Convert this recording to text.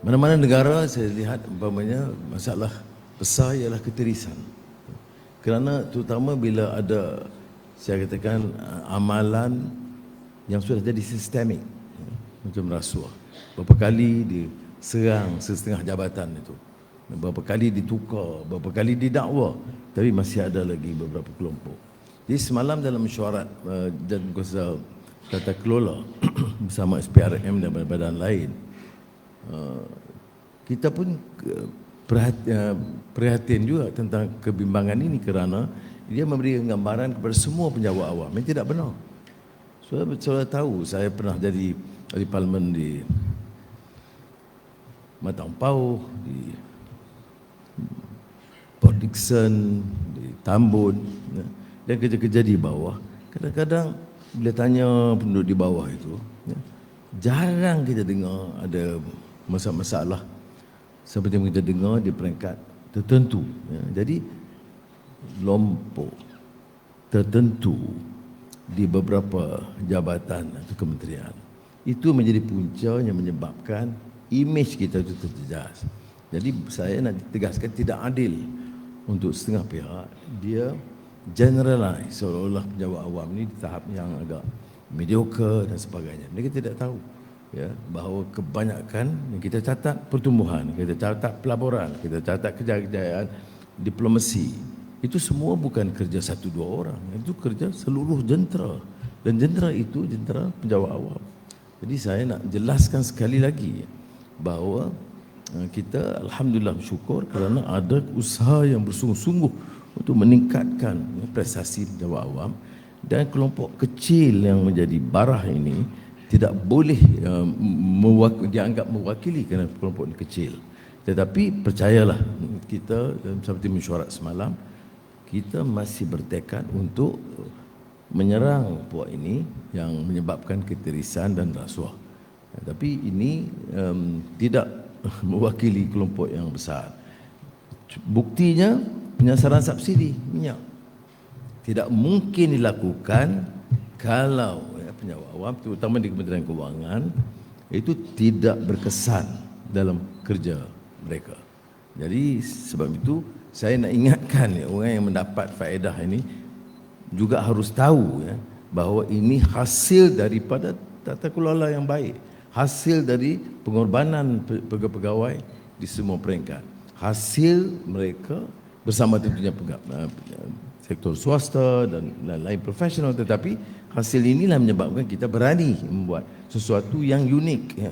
Mana-mana negara saya lihat umpamanya masalah besar ialah ketirisan. Kerana terutama bila ada saya katakan uh, amalan yang sudah jadi sistemik macam rasuah. Berapa kali diserang setengah jabatan itu. Berapa kali ditukar, berapa kali didakwa. Tapi masih ada lagi beberapa kelompok. Jadi semalam dalam mesyuarat uh, dan kuasa tata kelola bersama SPRM dan badan-badan lain Uh, kita pun uh, perhatian juga tentang kebimbangan ini kerana dia memberi gambaran kepada semua penjawat awam yang tidak benar. Saya so, tahu saya pernah jadi di parlimen di Matang Pau, di Port Dickson, di Tambun ya, dan kerja-kerja di bawah. Kadang-kadang bila tanya penduduk di bawah itu, ya, jarang kita dengar ada masalah-masalah seperti yang kita dengar di peringkat tertentu. Ya. Jadi lompok tertentu di beberapa jabatan atau kementerian itu menjadi punca yang menyebabkan imej kita itu terjejas. Jadi saya nak tegaskan tidak adil untuk setengah pihak dia generalize seolah-olah penjawat awam ini di tahap yang agak mediocre dan sebagainya. Mereka tidak tahu ya bahawa kebanyakan kita catat pertumbuhan, kita catat pelaburan, kita catat kejayaan diplomasi. Itu semua bukan kerja satu dua orang, itu kerja seluruh jentera. Dan jentera itu jentera penjawat awam. Jadi saya nak jelaskan sekali lagi bahawa eh, kita alhamdulillah syukur kerana ada usaha yang bersungguh-sungguh untuk meningkatkan prestasi penjawat awam dan kelompok kecil yang menjadi barah ini tidak boleh uh, mewak- dianggap mewakili kerana kelompok ini kecil. Tetapi percayalah kita seperti mesyuarat semalam kita masih bertekad untuk menyerang puak ini yang menyebabkan ketirisan dan rasuah. Tapi ini um, tidak mewakili kelompok yang besar. Buktinya penyasaran subsidi minyak tidak mungkin dilakukan kalau penjawat awam terutama di Kementerian Kewangan itu tidak berkesan dalam kerja mereka. Jadi sebab itu saya nak ingatkan ya, orang yang mendapat faedah ini juga harus tahu ya bahawa ini hasil daripada tata kelola yang baik, hasil dari pengorbanan pegawai-pegawai di semua peringkat. Hasil mereka bersama tentunya pegawai, sektor swasta dan lain-lain profesional tetapi hasil inilah menyebabkan kita berani membuat sesuatu yang unik ya.